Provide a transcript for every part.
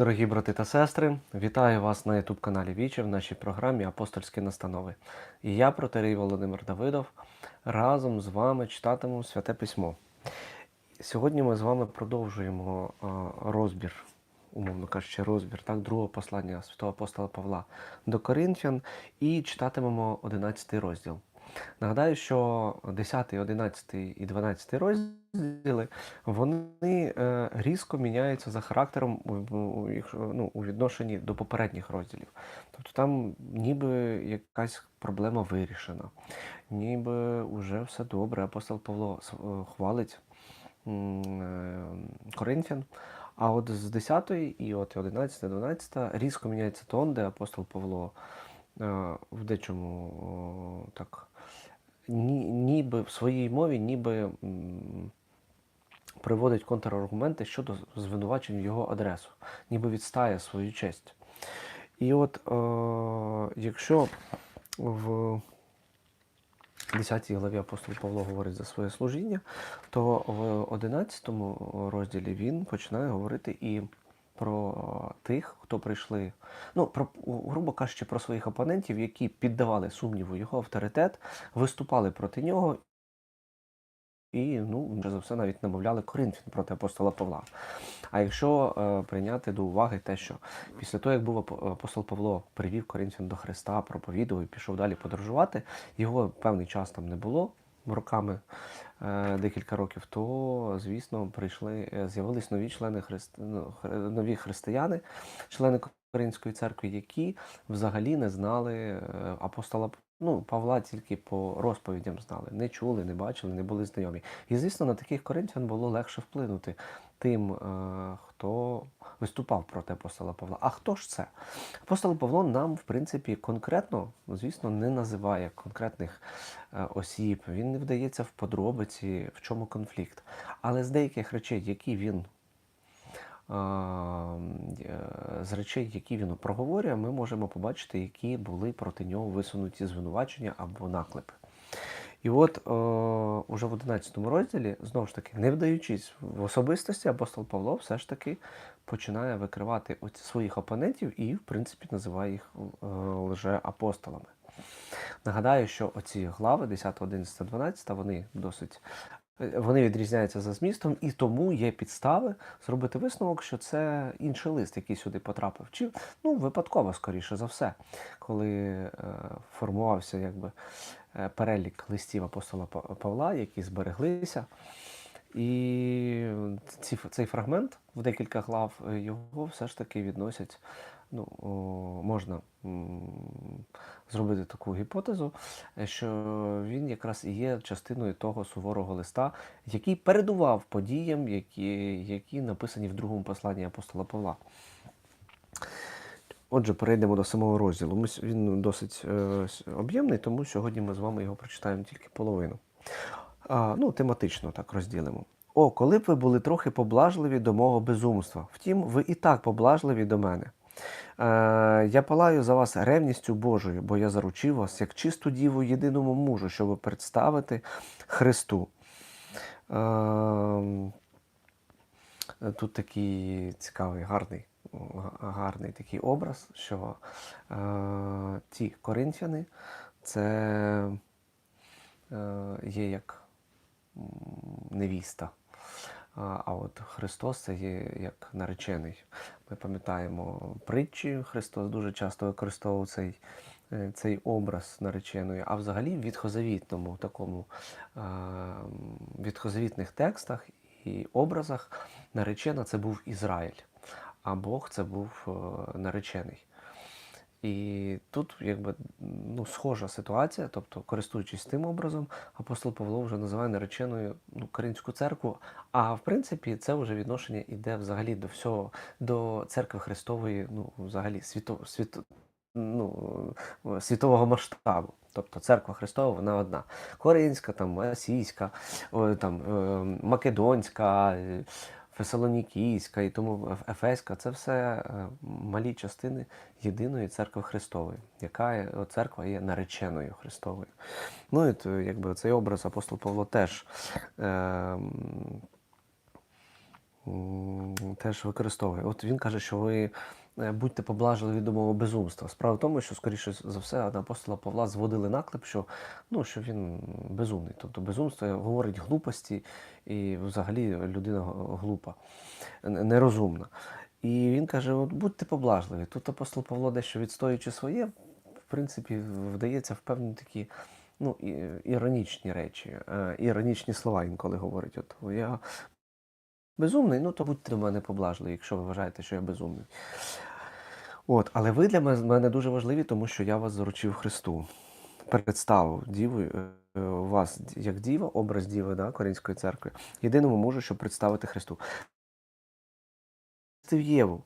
Дорогі брати та сестри, вітаю вас на youtube каналі Вічі в нашій програмі Апостольські настанови. І я, протерей Володимир Давидов, разом з вами читатиму Святе Письмо. Сьогодні ми з вами продовжуємо розбір, умовно кажучи, розбір так, другого послання святого апостола Павла до Коринфян і читатимемо 11 розділ. Нагадаю, що 10, 11 і 12 розділи вони е, різко міняються за характером ну, у відношенні до попередніх розділів. Тобто там ніби якась проблема вирішена, ніби вже все добре. Апостол Павло е, хвалить е, Коринфян. А от з 10 і от 11, 12 різко міняється тон, де апостол Павло в дечому так ні, ніби в своїй мові, ніби приводить контраргументи щодо звинувачень в його адресу, ніби відстає свою честь. І от е, якщо в 10 главі апостол Павло говорить за своє служіння, то в 11 розділі він починає говорити і про тих, хто прийшли, ну, про, грубо кажучи, про своїх опонентів, які піддавали сумніву його авторитет, виступали проти нього і, ну, вже за все, навіть намовляли Коринфян проти апостола Павла. А якщо е, прийняти до уваги те, що після того, як був апостол Павло привів Коринфян до Христа, проповідував і пішов далі подорожувати, його певний час там не було. Роками е, декілька років, то звісно прийшли, е, з'явились нові члени христ... ну, нові християни, члени Коринської церкви, які взагалі не знали е, апостола ну, Павла тільки по розповідям знали, не чули, не бачили, не були знайомі. І звісно, на таких коринфян було легше вплинути тим, хто виступав проти апостола Павла. А хто ж це? Апостол Павло нам, в принципі, конкретно, ну, звісно, не називає конкретних е, осіб. Він не вдається в подробиці, в чому конфлікт. Але з деяких речей, які він е, з речей, які він проговорює, ми можемо побачити, які були проти нього висунуті звинувачення або наклепи. І от е, уже в 11 розділі, знову ж таки, не вдаючись в особистості, апостол Павло все ж таки починає викривати своїх опонентів і, в принципі, називає їх е, лже-апостолами. Нагадаю, що оці глави 10, 11, 12, вони досить вони відрізняються за змістом, і тому є підстави зробити висновок, що це інший лист, який сюди потрапив. Чи ну випадково, скоріше за все, коли е, формувався якби перелік листів апостола Павла, які збереглися. І ці, цей фрагмент в декілька глав е, його все ж таки відносять. Ну, можна зробити таку гіпотезу, е, що він якраз і є частиною того суворого листа, який передував подіям, які, які написані в другому посланні апостола Павла. Отже, перейдемо до самого розділу. Він досить е, об'ємний, тому сьогодні ми з вами його прочитаємо тільки половину. А, ну, тематично так розділимо. О, коли б ви були трохи поблажливі до мого безумства. Втім, ви і так поблажливі до мене. Е, я палаю за вас ревністю Божою, бо я заручив вас як чисту діву єдиному мужу, щоб представити Христу. Е, Тут такий цікавий, гарний, га- гарний такий образ, що е, ті коринфяни це е, є як невіста. А от Христос це є як наречений. Ми пам'ятаємо притчі, Христос дуже часто використовував цей, е, цей образ нареченої, а взагалі в відхозавітному такому е, відхозавітних текстах і образах наречена це був Ізраїль, а Бог це був е, наречений. І тут якби ну, схожа ситуація, тобто, користуючись тим образом, апостол Павло вже називає нареченою ну, Коринську церкву. А в принципі, це вже відношення йде взагалі до всього, до церкви Христової, ну, взагалі світо, світо, ну, світового масштабу. Тобто церква Христова, вона одна. Коринська, там, Асійська, там, е, Македонська, Фесалонікійська і тому Ефеська це все е, малі частини єдиної церкви Христової, яка церква є нареченою Христовою. Ну і то, якби цей образ апостол Павло теж е, теж використовує. От він каже, що ви будьте поблажливі до мого безумства. Справа в тому, що, скоріше за все, на апостола Павла зводили наклеп, що, ну, що він безумний. Тобто безумство говорить глупості, і взагалі людина глупа, нерозумна. І він каже: от будьте поблажливі. Тут апостол Павло, дещо відстоюючи своє, в принципі, вдається в певні такі ну, іронічні речі, е, іронічні слова інколи говорить. От я безумний, ну то будьте до мене поблажливі, якщо ви вважаєте, що я безумний. От, але ви для мене дуже важливі, тому що я вас заручив Христу. Представив діву, е, вас як діва, образ діви да, Корінської церкви, єдиному мужу, щоб представити Христу. Єву.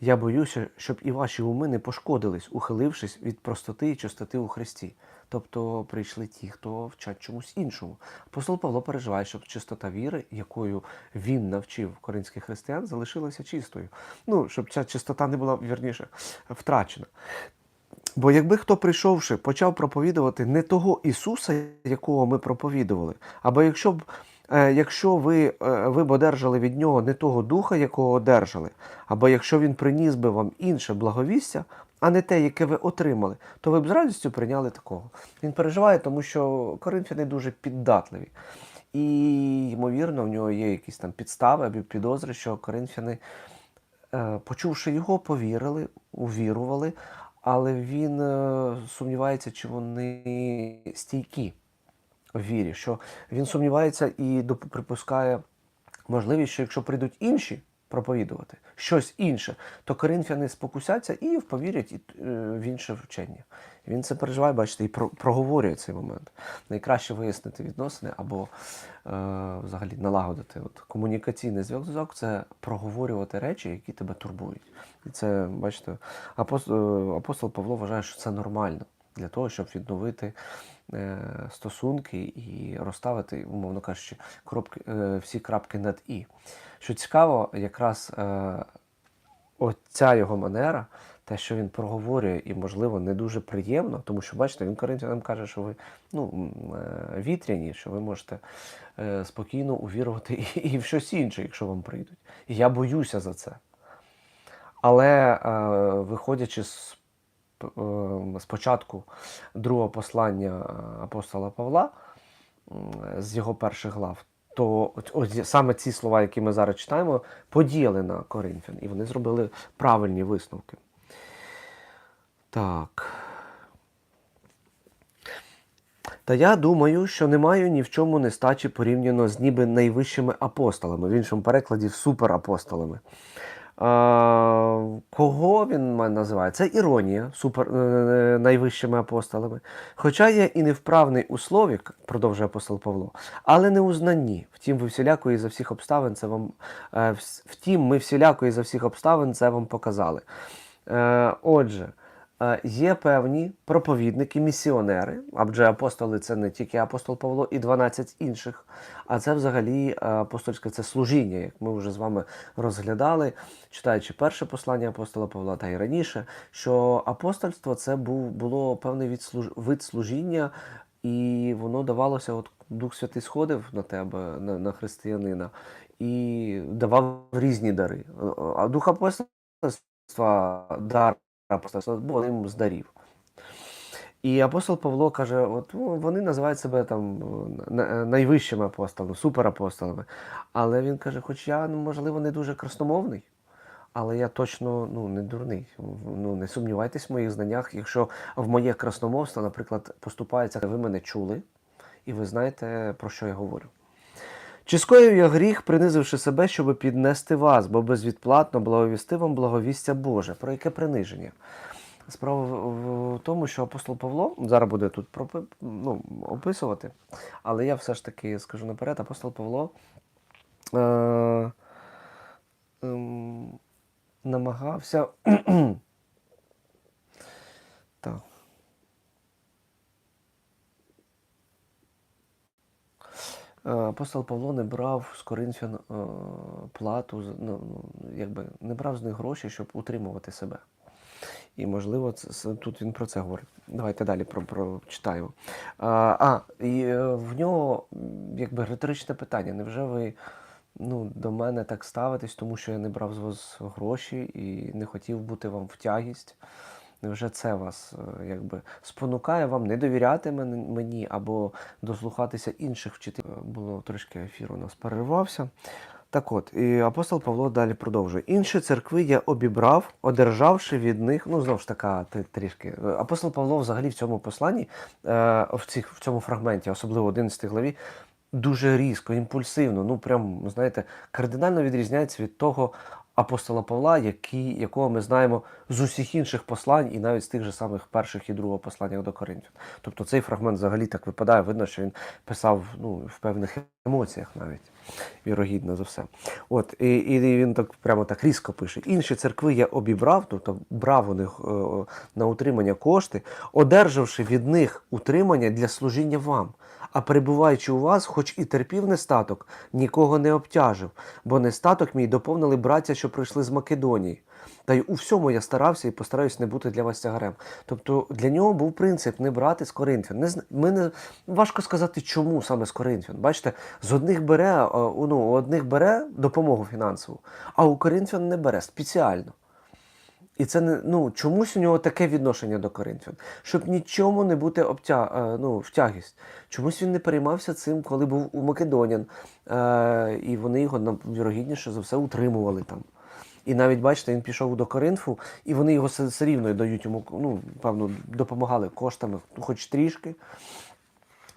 Я боюся, щоб і ваші уми не пошкодились, ухилившись від простоти і чистоти у Христі. Тобто прийшли ті, хто вчать чомусь іншому. Апостол Павло переживає, щоб чистота віри, якою він навчив коринських християн, залишилася чистою. Ну, щоб ця чистота не була вірніше втрачена. Бо якби хто прийшовши, почав проповідувати не того Ісуса, якого ми проповідували, або якщо б е, якщо ви, е, ви б одержали від нього не того духа, якого одержали, або якщо він приніс би вам інше благовістя, а не те, яке ви отримали, то ви б з радістю прийняли такого. Він переживає, тому що коринфяни дуже піддатливі. І, ймовірно, в нього є якісь там підстави або підозри, що коринфяни, е, почувши його, повірили, увірували, але він е, сумнівається, чи вони стійкі в вірі, що він сумнівається і припускає можливість, що якщо прийдуть інші проповідувати щось інше, то коринфяни спокусяться і повірять е, в інше вчення. Він це переживає, бачите, і про- проговорює цей момент. Найкраще вияснити відносини або е, взагалі налагодити от, комунікаційний зв'язок це проговорювати речі, які тебе турбують. І це, бачите, апостол, апостол Павло вважає, що це нормально для того, щоб відновити е, стосунки і розставити, умовно кажучи, кропки, е, всі крапки над І. Що цікаво, якраз е, оця його манера, те, що він проговорює, і, можливо, не дуже приємно, тому що, бачите, він коринфянам каже, що ви ну, е, вітряні, що ви можете е, спокійно увірувати і, в щось інше, якщо вам прийдуть. І я боюся за це. Але е, виходячи з, е, з початку другого послання е, апостола Павла, з його перших глав, то от саме ці слова, які ми зараз читаємо, подіяли на коринфян, і вони зробили правильні висновки. Так. Та я думаю, що не маю ні в чому нестачі порівняно з ніби найвищими апостолами, в іншому перекладі суперапостолами. Кого він називає? Це іронія супер, е, найвищими апостолами. Хоча я і невправний у слові, продовжує апостол Павло, але не у знанні. Втім, ви всілякої за всіх обставин це вам е, втім, ми всілякої за всіх обставин це вам показали. Е, Отже, е, є певні проповідники, місіонери, адже апостоли це не тільки апостол Павло і 12 інших, а це взагалі е, апостольське це служіння, як ми вже з вами розглядали, читаючи перше послання апостола Павла та й раніше, що апостольство це був, було певний вид служіння, і воно давалося, от Дух Святий сходив на тебе, на, на християнина, і давав різні дари. А дух апостольства, дар апостольства був одним з. І апостол Павло каже: от ну, вони називають себе там найвищими апостолами, суперапостолами. Але він каже: хоч я, ну, можливо, не дуже красномовний, але я точно ну, не дурний. Ну, не сумнівайтесь в моїх знаннях, якщо в моє красномовство, наприклад, поступається, ви мене чули, і ви знаєте, про що я говорю. Чи скоїв я гріх, принизивши себе, щоб піднести вас, бо безвідплатно благовісти вам благовістя Боже. Про яке приниження? Справа в, тому, що апостол Павло зараз буде тут ну, описувати, але я все ж таки скажу наперед, апостол Павло е, ем, намагався. так. Апостол Павло не брав з коринфян е, плату, ну, ну, якби не брав з них гроші, щоб утримувати себе. І, можливо, це, тут він про це говорить. Давайте далі про, про читаємо. А, а і е, в нього якби риторичне питання. Невже ви ну, до мене так ставитесь, тому що я не брав з вас гроші і не хотів бути вам в тягість. Невже це вас е, якби спонукає вам не довіряти мені або дослухатися інших вчителів? Е, Було трошки ефір у нас перервався. Так от, і апостол Павло далі продовжує. Інші церкви я обібрав, одержавши від них. Ну, знову ж така, трішки. Е, Апостол Павло взагалі в цьому посланні, в, цих, в цьому фрагменті, особливо в 11 главі, дуже різко, імпульсивно, ну прям, знаєте, кардинально відрізняється від того апостола Павла, який, якого ми знаємо з усіх інших послань, і навіть з тих же самих перших і другого послання до Коринфян. Тобто цей фрагмент взагалі так випадає, видно, що він писав ну, в певних емоціях навіть, вірогідно за все. От, і, і він так прямо так різко пише. Інші церкви я обібрав, тобто брав у них е, на утримання кошти, одержавши від них утримання для служіння вам. А перебуваючи у вас, хоч і терпів нестаток, нікого не обтяжив, бо нестаток мій доповнили браття, що прийшли з Македонії. Та й у всьому я старався і постараюсь не бути для вас тягарем. Тобто для нього був принцип не брати з Коринфян. Не, ми не, важко сказати, чому саме з Коринфян. Бачите, з одних бере, е, ну, у одних бере допомогу фінансову, а у Коринфян не бере спеціально. І це не ну чомусь у нього таке відношення до Коринфян, щоб нічому не бути обтя, е, ну, втягість. Чомусь він не переймався цим, коли був у Македонян, е, і вони його вірогідніше за все утримували там. І навіть бачите, він пішов до Коринфу, і вони його все, рівно дають йому, ну, певно, допомагали коштами, хоч трішки,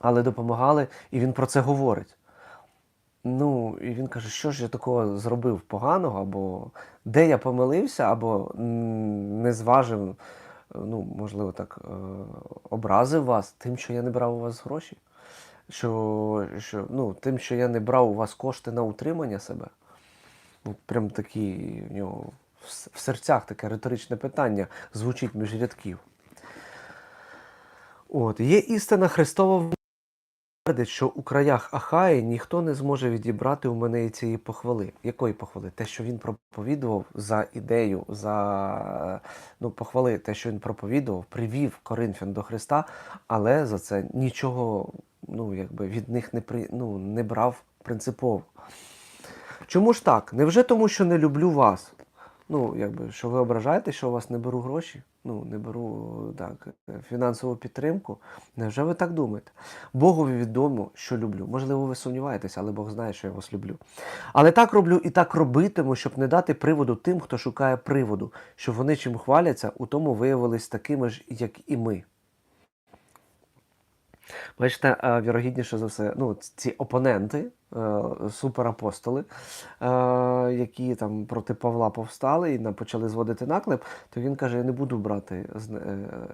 але допомагали, і він про це говорить. Ну, і він каже, що ж я такого зробив поганого, або де я помилився, або не зважив, ну, можливо, так, е, образив вас тим, що я не брав у вас гроші. Що, що, ну, тим, що я не брав у вас кошти на утримання себе. Ну, прям такі в нього в серцях таке риторичне питання звучить між рядків. От, є істина Христова твердить, що у краях Ахаї ніхто не зможе відібрати у мене цієї похвали. Якої похвали? Те, що він проповідував за ідею, за ну, похвали, те, що він проповідував, привів Коринфян до Христа, але за це нічого ну, якби, від них не, при, ну, не брав принципово. Чому ж так? Невже тому, що не люблю вас? Ну, якби, що ви ображаєте, що у вас не беру гроші? Ну, не беру так, фінансову підтримку. Невже ви так думаєте? Богові відомо, що люблю. Можливо, ви сумніваєтеся, але Бог знає, що я вас люблю. Але так роблю і так робитиму, щоб не дати приводу тим, хто шукає приводу, щоб вони чим хваляться, у тому виявились такими ж, як і ми. Бачите, е, вірогідніше за все, ну, ці опоненти, е, суперапостоли, е, які там проти Павла повстали і почали зводити наклеп, то він каже: Я не буду брати,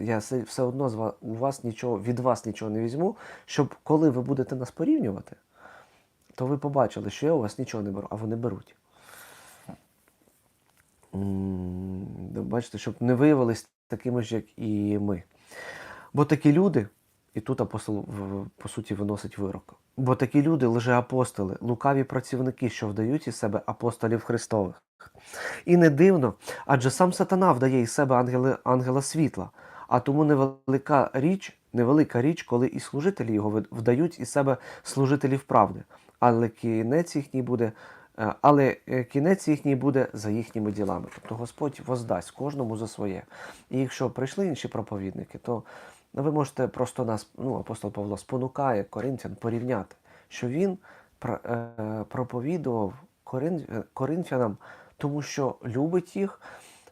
я все одно у вас нічого, від вас нічого не візьму, щоб коли ви будете нас порівнювати, то ви побачили, що я у вас нічого не беру, а вони беруть. Бачите, щоб не виявились такими ж, як і ми. Бо такі люди, і тут апостол по суті виносить вирок. Бо такі люди лжеапостоли, лукаві працівники, що вдають із себе апостолів Христових. І не дивно, адже сам сатана вдає із себе ангели, ангела світла, а тому невелика річ, невелика річ, коли і служителі його вдають із себе служителів правди, але кінець їхній буде. е, Але е, кінець їхній буде за їхніми ділами. Тобто Господь воздасть кожному за своє. І якщо прийшли інші проповідники, то ви можете просто нас, ну, апостол Павло спонукає коринфян порівняти, що він е, проповідував е, коринфянам, тому що любить їх,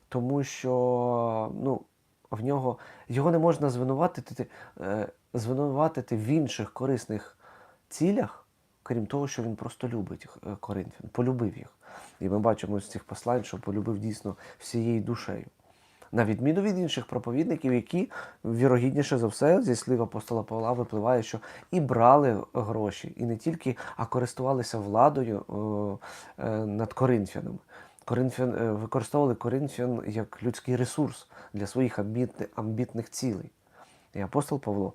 тому що ну, в нього його не можна звинуватити, е, звинуватити в інших корисних цілях, крім того, що він просто любить коринфян, полюбив їх. І ми бачимо з цих послань, що полюбив дійсно всією душею. На відміну від інших проповідників, які вірогідніше за все, зі слів апостола Павла, випливає, що і брали гроші, і не тільки, а користувалися владою е, е, над коринфянами. Коринфян, е, використовували коринфян як людський ресурс для своїх амбітни- амбітних цілей. І апостол Павло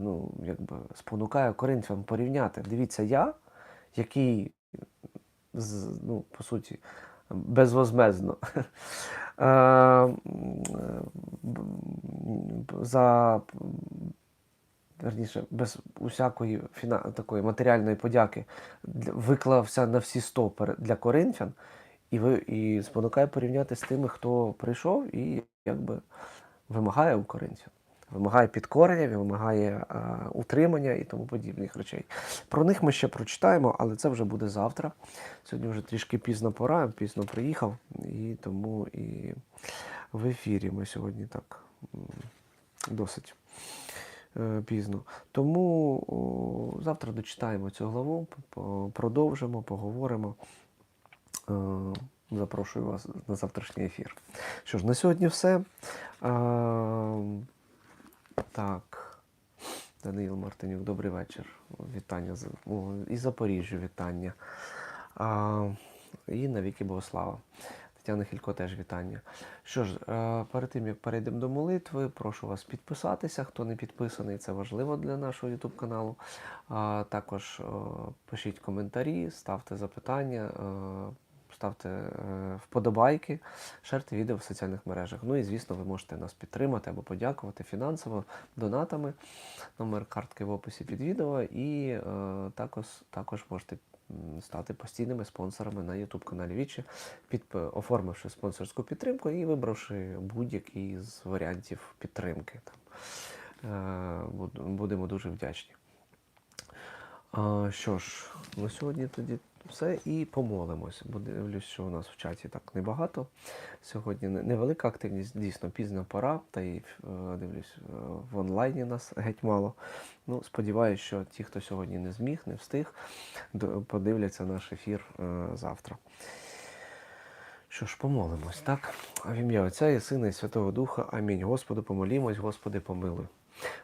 ну, якби спонукає коринфян порівняти. Дивіться, я, який, ну, по суті, безвозмездно е, за верніше, без усякої фіна... такої матеріальної подяки виклався на всі 100 перед- для коринфян, і, ви... і спонукає порівняти з тими, хто прийшов і якби вимагає у коринфян. Вимагає підкорення, вимагає а, утримання і тому подібних речей. Про них ми ще прочитаємо, але це вже буде завтра. Сьогодні вже трішки пізно пора, пізно приїхав, і тому і в ефірі ми сьогодні так досить е, пізно. Тому о, завтра дочитаємо цю главу, продовжимо, поговоримо. Е, Запрошую вас на завтрашній ефір. Що ж, на сьогодні все. Е, Так. Даниїл Мартинюк, добрий вечір. Вітання о, із Запоріжжя вітання. А, і навіки Богослава. Тетяна Хілько теж вітання. Що ж, е, перед тим як перейдемо до молитви, прошу вас підписатися. Хто не підписаний, це важливо для нашого YouTube каналу. Також е, пишіть коментарі, ставте запитання. Е, Ставте е, вподобайки, шерте відео в соціальних мережах. Ну і звісно, ви можете нас підтримати або подякувати фінансово донатами. Номер картки в описі під відео. І е, також, також можете стати постійними спонсорами на YouTube каналі Вічі, під, оформивши спонсорську підтримку і вибравши будь-який з варіантів підтримки. Там. Е, Будемо дуже вдячні. Що ж, на сьогодні тоді все і помолимось. Бо дивлюсь, що у нас в чаті так небагато. Сьогодні невелика активність, дійсно пізна пора, та й е, дивлюсь, е, в онлайні нас геть мало. Ну, сподіваюся, що ті, хто сьогодні не зміг, не встиг, подивляться наш ефір е, завтра. Що ж, помолимось, так? В ім'я Отця і Сина і Святого Духа. Амінь. Господи, помолімось, Господи, помилуй.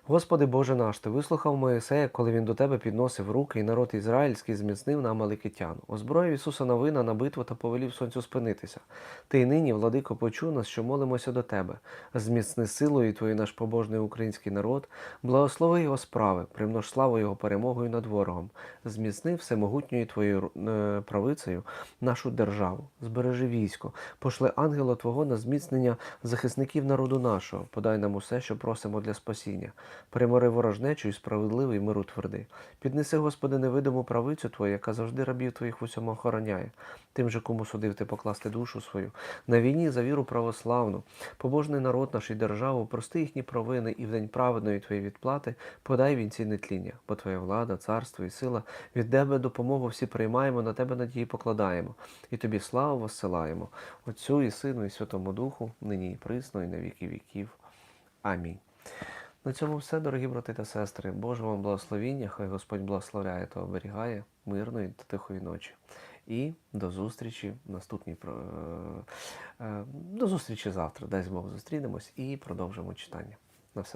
Господи Боже наш, Ти вислухав Моїсея, коли він до Тебе підносив руки, і народ ізраїльський зміцнив на Амаликитян. Озброїв Ісуса новина на битву та повелів сонцю спинитися. Ти й нині, владико, почув нас, що молимося до Тебе. Зміцни силою Твою наш побожний український народ, благослови його справи, примнож славу Його перемогою над ворогом, зміцни всемогутньою Твоєю е, правицею нашу державу, збережи військо, пошли ангела Твого на зміцнення захисників народу нашого, подай нам усе, що просимо для спасіння. Примори ворожнечу і справедливий миру тверди. Піднеси, Господи, невидиму правицю Твою, яка завжди рабів Твоїх усьому охороняє. Тим же, кому судив ти покласти душу свою. На війні за віру православну, побожний народ наш і державу, прости їхні провини і в день праведної Твоєї відплати подай вінці нетління, бо Твоя влада, царство і сила від Тебе допомогу всі приймаємо, на Тебе надії покладаємо, і Тобі славу воссилаємо, Отцю і Сину, і Святому Духу, нині і присно, і на віки віків. Амінь. На цьому все, дорогі брати та сестри. Боже вам благословіння, хай Господь благословляє та оберігає мирної та тихої ночі. І до зустрічі про- е, е, до зустрічі завтра. Дай Бог зустрінемось і продовжимо читання. На все добре.